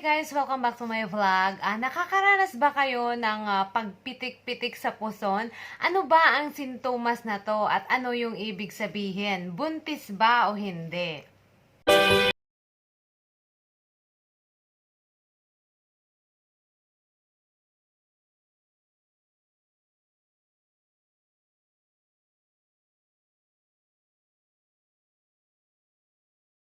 guys! Welcome back to my vlog. Ah, nakakaranas ba kayo ng ah, pagpitik-pitik sa puson? Ano ba ang sintomas na to at ano yung ibig sabihin? Buntis ba o hindi?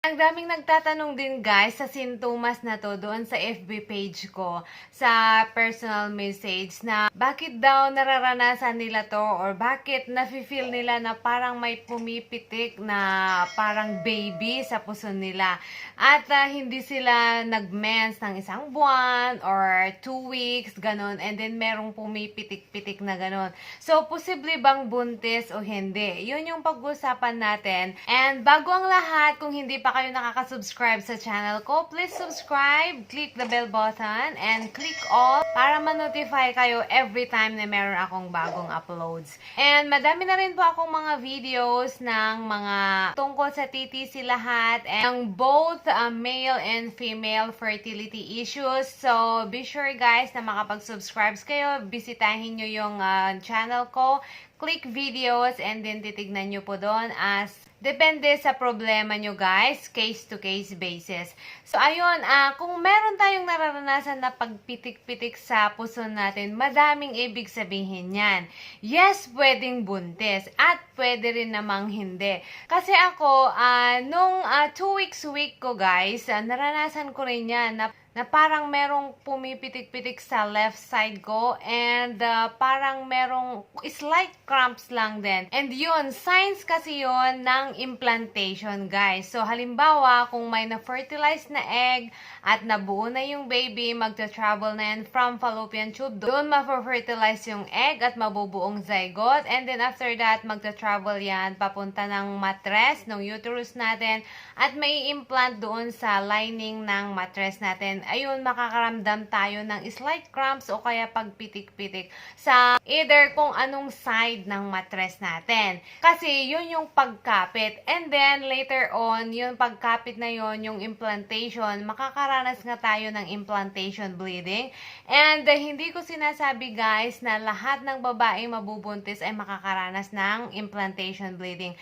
Ang daming nagtatanong din guys sa sintomas na to doon sa FB page ko sa personal message na bakit daw nararanasan nila to or bakit nafe-feel nila na parang may pumipitik na parang baby sa puso nila. At ah, hindi sila nag-mens ng isang buwan or two weeks ganon and then merong pumipitik-pitik na ganon so posible bang buntis o hindi? Yun yung pag-usapan natin. And bago ang lahat kung hindi pa kayo nakaka-subscribe sa channel ko, please subscribe, click the bell button, and click all para ma-notify kayo every time na meron akong bagong uploads. And madami na rin po akong mga videos ng mga tungkol sa TTC lahat and both uh, male and female fertility issues. So, be sure guys na makapag-subscribe kayo. Bisitahin nyo yung uh, channel ko. Click videos and then titignan nyo po doon as Depende sa problema nyo guys, case-to-case basis. So ayun, ah kung meron tayong nararanasan na pagpitik-pitik sa puso natin, madaming ibig sabihin yan. Yes, pwedeng buntis at pwede rin namang hindi. Kasi ako, ah nung two weeks week ko guys, ah, naranasan ko rin yan na na parang merong pumipitik-pitik sa left side ko and uh, parang merong slight cramps lang din. And yun, signs kasi yun ng implantation, guys. So, halimbawa, kung may na-fertilize na egg at nabuo na yung baby, magta-travel na yan from fallopian tube. Doon ma-fertilize yung egg at mabubuong zygote. And then after that, magta-travel yan papunta ng matres, ng uterus natin at may implant doon sa lining ng matres natin ayun, makakaramdam tayo ng slight cramps o kaya pagpitik-pitik sa either kung anong side ng mattress natin. Kasi yun yung pagkapit. And then, later on, yung pagkapit na yun, yung implantation, makakaranas nga tayo ng implantation bleeding. And uh, hindi ko sinasabi guys na lahat ng babaeng mabubuntis ay makakaranas ng implantation bleeding.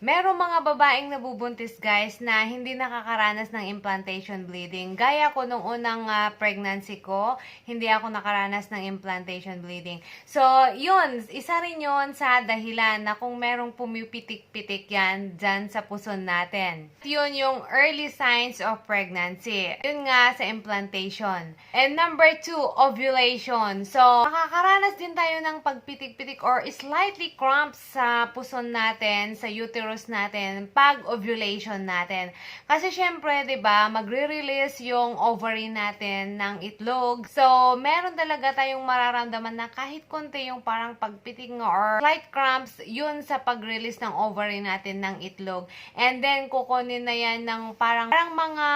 Merong mga babaeng nabubuntis guys na hindi nakakaranas ng implantation bleeding. Gaya ko nung unang ah, pregnancy ko, hindi ako nakaranas ng implantation bleeding. So, yun, isa rin yun sa dahilan na kung merong pumipitik-pitik yan dyan sa puson natin. Yun yung early signs of pregnancy. Yun nga sa implantation. And number two, ovulation. So, makakaranas din tayo ng pagpitik-pitik or slightly cramps sa puson natin, sa uterus uterus natin pag ovulation natin. Kasi syempre, 'di ba, magre-release yung ovary natin ng itlog. So, meron talaga tayong mararamdaman na kahit konti yung parang pagpitik or slight cramps, yun sa pag-release ng ovary natin ng itlog. And then kukunin na yan ng parang parang mga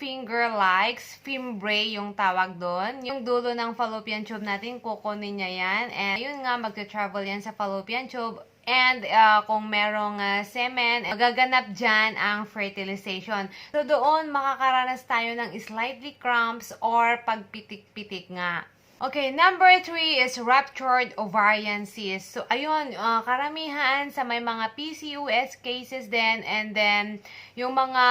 finger likes, fimbrae yung tawag doon. Yung dulo ng fallopian tube natin, kukunin niya yan. And yun nga, magta-travel yan sa fallopian tube And uh, kung merong uh, semen, magaganap dyan ang fertilization. So doon makakaranas tayo ng slightly cramps or pagpitik-pitik nga. Okay, number three is ruptured ovarian cyst. So, ayun, uh, karamihan sa may mga PCOS cases din and then yung mga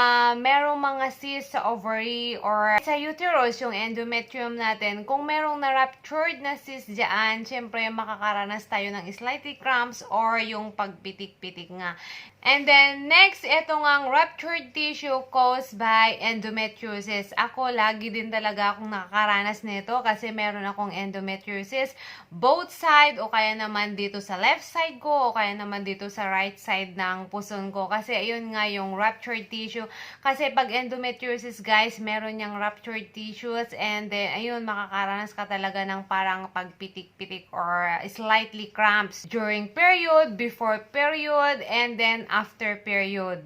merong mga cyst sa ovary or sa uterus, yung endometrium natin, kung merong na-ruptured na cyst dyan, syempre makakaranas tayo ng slightly cramps or yung pagpitik-pitik nga. And then, next, ito ngang ruptured tissue caused by endometriosis. Ako, lagi din talaga akong nakakaranas nito kasi meron akong endometriosis both side o kaya naman dito sa left side ko o kaya naman dito sa right side ng puson ko. Kasi ayun nga yung ruptured tissue. Kasi pag endometriosis, guys, meron niyang ruptured tissues and then, ayun, makakaranas ka talaga ng parang pagpitik-pitik or slightly cramps during period, before period, and then after period.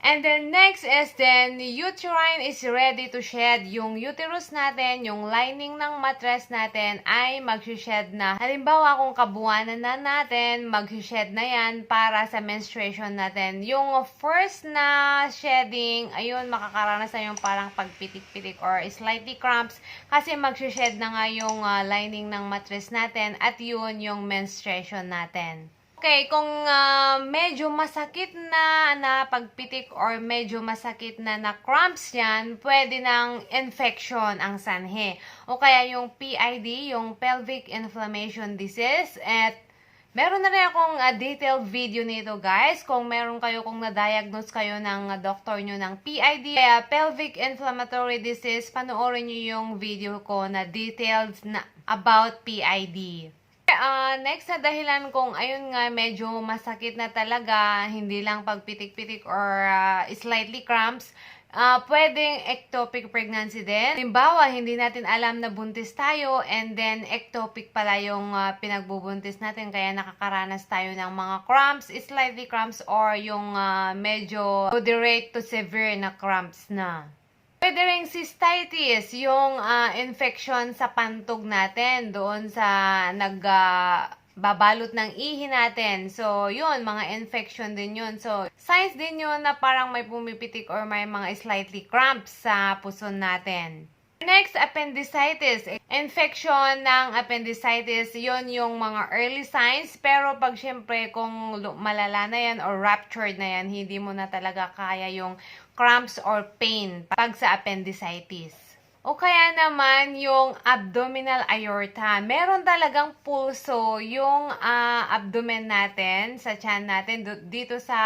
And then next is then uterine is ready to shed. Yung uterus natin, yung lining ng mattress natin ay mag-shed na. Halimbawa kung kabuwanan na natin, mag-shed na yan para sa menstruation natin. Yung first na shedding, ayun, makakaranas na yung parang pagpitik-pitik or slightly cramps kasi mag-shed na nga yung ah, lining ng mattress natin at yun yung menstruation natin. Okay, kung ah, medyo masakit na na pagpitik or medyo masakit na na cramps yan, pwede ng infection ang sanhe. O kaya yung PID, yung pelvic inflammation disease, at meron na rin akong ah, detailed video nito guys. Kung meron kayo, kung na-diagnose kayo ng ah, doktor nyo ng PID, kaya pelvic inflammatory disease, panoorin nyo yung video ko na detailed na about PID. Ah, next na dahilan kung ayun nga medyo masakit na talaga, hindi lang pagpitik-pitik or ah, slightly cramps, ah, pwedeng ectopic pregnancy din. Halimbawa, hindi natin alam na buntis tayo and then ectopic pala yung ah, pinagbubuntis natin kaya nakakaranas tayo ng mga cramps, slightly cramps or yung ah, medyo moderate to severe na cramps na. Pwede rin cystitis, yung ah, infection sa pantog natin doon sa nag ah, babalot ng ihi natin. So, yun, mga infection din yun. So, signs din yun na parang may pumipitik or may mga slightly cramps sa puson natin. Next, appendicitis. Infection ng appendicitis, yon yung mga early signs. Pero pag syempre, kung malala na yan or ruptured na yan, hindi mo na talaga kaya yung cramps or pain pag sa appendicitis. O kaya naman yung abdominal aorta. Meron talagang pulso yung ah, abdomen natin sa tiyan natin dito sa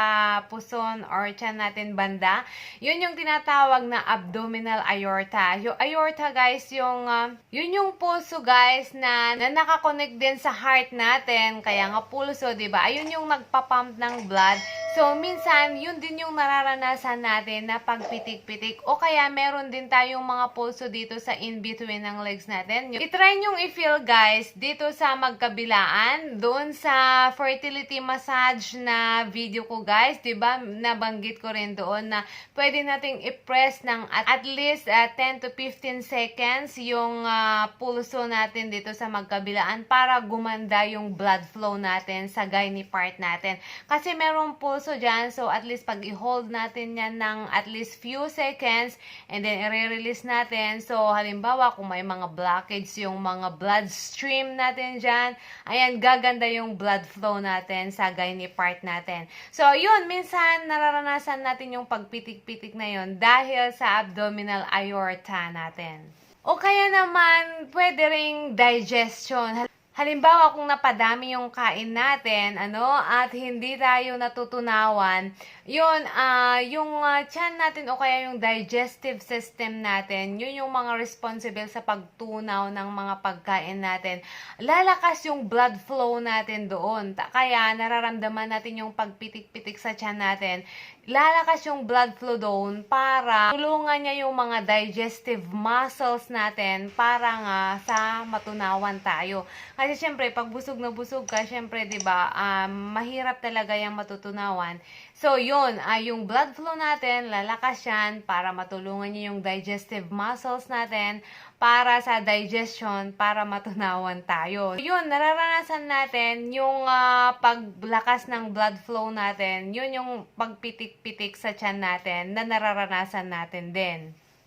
puson or tiyan natin banda. Yun yung tinatawag na abdominal aorta. Yung aorta guys, yung ah, yun yung pulso guys na, na nakakonect din sa heart natin. Kaya nga pulso, 'di ba? Ayun yung nagpapump ng blood. So, minsan, yun din yung nararanasan natin na pagpitik-pitik. O kaya, meron din tayong mga pulso dito sa in-between ng legs natin. I-try nyong i-feel, guys, dito sa magkabilaan. Doon sa fertility massage na video ko, guys. ba Nabanggit ko rin doon na pwede nating i-press ng at, least uh, 10 to 15 seconds yung ah, pulso natin dito sa magkabilaan para gumanda yung blood flow natin sa gynae part natin. Kasi merong pulso dyan, so at least pag i-hold natin yan ng at least few seconds and then i-release natin. So halimbawa kung may mga blockage yung mga blood stream natin dyan, ayan, gaganda yung blood flow natin sa gynae part natin. So yun, minsan nararanasan natin yung pagpitik-pitik na yun dahil sa abdominal aorta natin. O kaya naman, pwede ring digestion. Halimbawa, kung napadami yung kain natin, ano, at hindi tayo natutunawan, yun, ah, yung ah, tiyan natin o kaya yung digestive system natin, yun yung mga responsible sa pagtunaw ng mga pagkain natin. Lalakas yung blood flow natin doon. Kaya, nararamdaman natin yung pagpitik-pitik sa tiyan natin. Lalakas yung blood flow doon para tulungan niya yung mga digestive muscles natin para nga sa matunawan tayo. Kasi syempre, pag busog na busog ka, syempre, 'di ba, um, mahirap talaga yung matutunawan. So, yun, ah, yung blood flow natin, lalakas yan para matulungan niya yung digestive muscles natin para sa digestion, para matunawan tayo. Yun, nararanasan natin yung ah, paglakas ng blood flow natin, yun yung pagpitik-pitik sa tiyan natin na nararanasan natin din.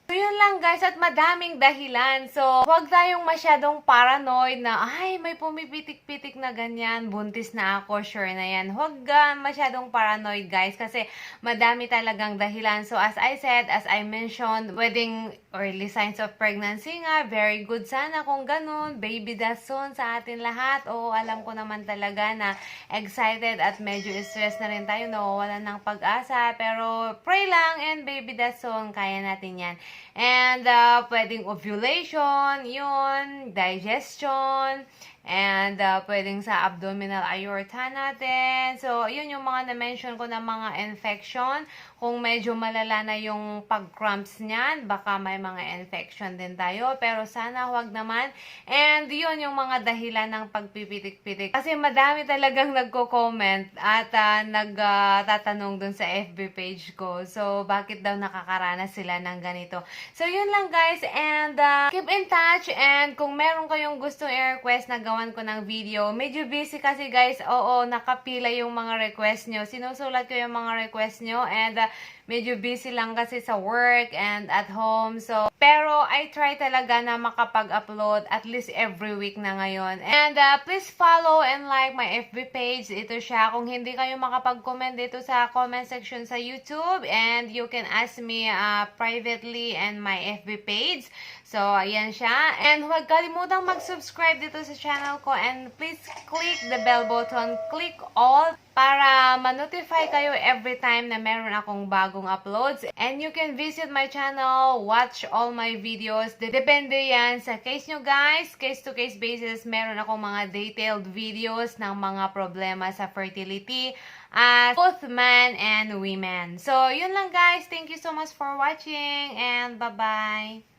So, yun lang guys, at madaming dahilan. So, huwag tayong masyadong paranoid na, ay, may pumipitik-pitik na ganyan, buntis na ako, sure na yan. Huwag ah, masyadong paranoid guys, kasi madami talagang dahilan. So, as I said, as I mentioned, pwedeng early signs of pregnancy nga, very good sana kung ganun, baby soon sa atin lahat. Oo, alam ko naman talaga na excited at medyo stress na rin tayo, nawawalan ng pag-asa, pero pray lang and baby soon, kaya natin yan. And uh, pwedeng ovulation, yun, digestion, and uh, pwedeng sa abdominal aorta natin. So, yun yung mga na-mention ko na mga infection. Kung medyo malala na yung pag-cramps niyan, baka may mga infection din tayo. Pero sana huwag naman. And yun yung mga dahilan ng pagpipitik-pitik. Kasi madami talagang nagko-comment at uh, nagtatanong dun sa FB page ko. So, bakit daw nakakaranas sila ng ganito? So, yun lang guys. And uh, keep in touch. And kung meron kayong gustong i-request na gawan ko ng video, medyo busy kasi guys. Oo, nakapila yung mga request nyo. Sinusulat ko yung mga request nyo. And uh, medyo busy lang kasi sa work and at home. So, pero I try talaga na makapag-upload at least every week na ngayon. And uh, please follow and like my FB page. Ito siya. Kung hindi kayo makapag-comment dito sa comment section sa YouTube and you can ask me uh, privately and my FB page. So, ayan siya. And huwag kalimutang mag-subscribe dito sa channel ko and please click the bell button. Click all para ma-notify kayo every time na meron akong bagong uploads. And you can visit my channel, watch all my videos. Depende yan sa case nyo guys. Case-to-case basis, meron akong mga detailed videos ng mga problema sa fertility as both men and women. So, yun lang guys. Thank you so much for watching and bye-bye.